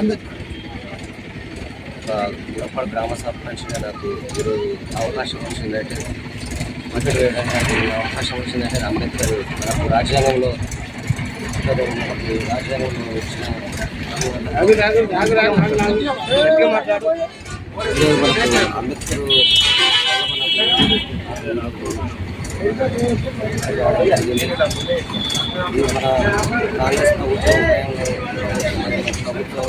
నాకు గురపాడు గ్రామ సర్పంచ్గా నాకు ఈరోజు అవకాశం వచ్చిందంటే మొదటి వేయడానికి అవకాశం వచ్చిందంటే అంబేద్కర్ మనకు రాజ్యాంగంలో రాజ్యాంగంలో వచ్చిన అంబేద్కర్ మన కాంగ్రెస్ ప్రభుత్వం ప్రభుత్వం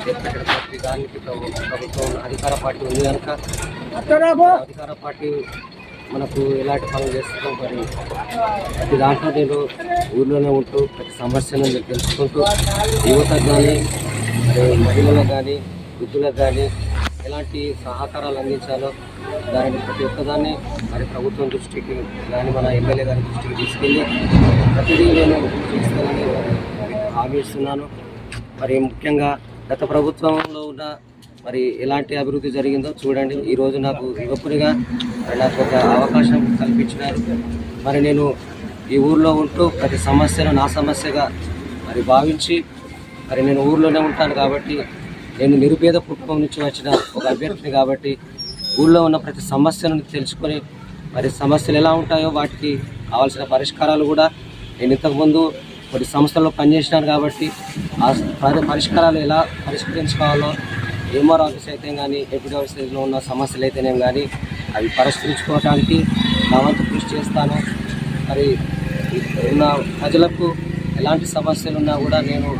చేపట్టిన ప్రతి దానికి ప్రభుత్వం అధికార పార్టీ ఉంది కనుక అధికార పార్టీ మనకు ఎలాంటి పనులు చేస్తుందో మరి ప్రతి దాంట్లో నేను ఊర్లోనే ఉంటూ ప్రతి సమస్యను నేను తెలుసుకుంటూ యువతకు కానీ మరి మహిళలకు కానీ వృద్ధులకు కానీ ఎలాంటి సహకారాలు అందించాలో దానిని ప్రతి ఒక్కదాన్ని మరి ప్రభుత్వం దృష్టికి కానీ మన ఎమ్మెల్యే గారి దృష్టికి తీసుకెళ్ళి ప్రతిదీ నేను చేస్తానని హామీ ఇస్తున్నాను. మరి ముఖ్యంగా గత ప్రభుత్వంలో ఉన్న మరి ఎలాంటి అభివృద్ధి జరిగిందో చూడండి. ఈరోజు నాకు యువకునిగా మరి నాకు ఒక అవకాశం కల్పించినారు. మరి నేను ఈ ఊర్లో ఉంటూ ప్రతి సమస్యను నా సమస్యగా మరి భావించి మరి నేను ఊర్లోనే ఉంటాను కాబట్టి నేను నిరుపేద కుటుంబం నుంచి వచ్చిన ఒక అభ్యర్థిని కాబట్టి ఊళ్ళో ఉన్న ప్రతి సమస్యను తెలుసుకొని మరి సమస్యలు ఎలా ఉంటాయో వాటికి కావాల్సిన పరిష్కారాలు కూడా నేను ఇంతకుముందు కొన్ని సంస్థల్లో పనిచేసినారు కాబట్టి ఆ పరిష్కారాలు ఎలా పరిష్కరించుకోవాలో ఎంఆర్ ఆఫీస్ అయితే కానీ ఎంపీ ఆఫీస్లో ఉన్న సమస్యలు అయితేనేం కానీ అవి పరిష్కరించుకోవడానికి నా వంతు కృషి చేస్తాను. మరి ఉన్న ప్రజలకు ఎలాంటి సమస్యలు ఉన్నా కూడా నేను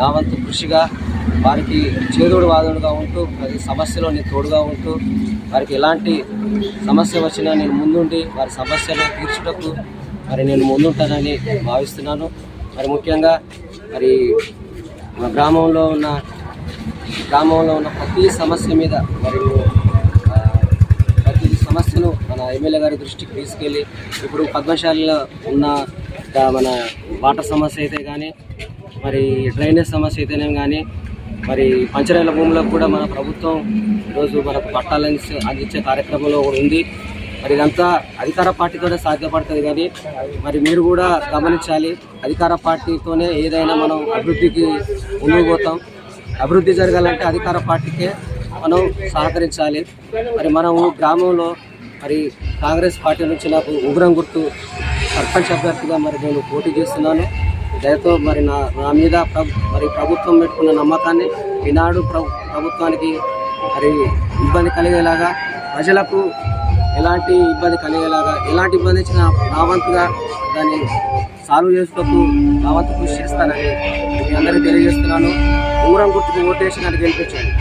నా వంతు కృషిగా వారికి చేదోడు వాదోడుగా ఉంటూ ప్రతి సమస్యలో నేను తోడుగా ఉంటూ వారికి ఎలాంటి సమస్య వచ్చినా నేను ముందుండి వారి సమస్యలు తీర్చుటకు మరి నేను ముందుంటానని భావిస్తున్నాను. మరి ముఖ్యంగా మరి మా గ్రామంలో ఉన్న గ్రామంలో ఉన్న ప్రతి సమస్య మీద మరి ప్రతి సమస్యను మన ఎమ్మెల్యే గారి దృష్టికి తీసుకెళ్ళి ఇప్పుడు పద్మశాలిలో ఉన్న మన వాటర్ సమస్య అయితే కానీ మరి డ్రైనేజ్ సమస్య అయితేనే కానీ మరి పంచరాయల భూములకు కూడా మన ప్రభుత్వం ఈరోజు మనకు పట్టాలని అందించే కార్యక్రమంలో కూడా ఉంది. మరి ఇదంతా అధికార పార్టీతోనే సాధ్యపడుతుంది కానీ మరి మీరు కూడా గమనించాలి. అధికార పార్టీతోనే ఏదైనా మనం అభివృద్ధికి ముందుకు పోతాం. అభివృద్ధి జరగాలంటే అధికార పార్టీకే మనం సహకరించాలి. మరి మనము గ్రామంలో మరి కాంగ్రెస్ పార్టీ నుంచి నాకు ఉగ్రం గుర్తు సర్పంచ్ అభ్యర్థిగా మరి నేను పోటీ చేస్తున్నాను. దయతో మరి నా నా మీద ప్రభు మరి ప్రభుత్వం పెట్టుకున్న నమ్మకాన్ని ఈనాడు ప్రభు ప్రభుత్వానికి మరి ఇబ్బంది కలిగేలాగా ప్రజలకు ఎలాంటి ఇబ్బంది కలిగేలాగా ఎలాంటి ఇబ్బంది వచ్చినా నా వంతుగా దాన్ని సాల్వ్ చేసుకోకు నా వంతు కృషి చేస్తానని మీ అందరికీ తెలియజేస్తున్నాను. ఊరం గుర్తుకు ఓటేసి నన్ను గెలిపించండి.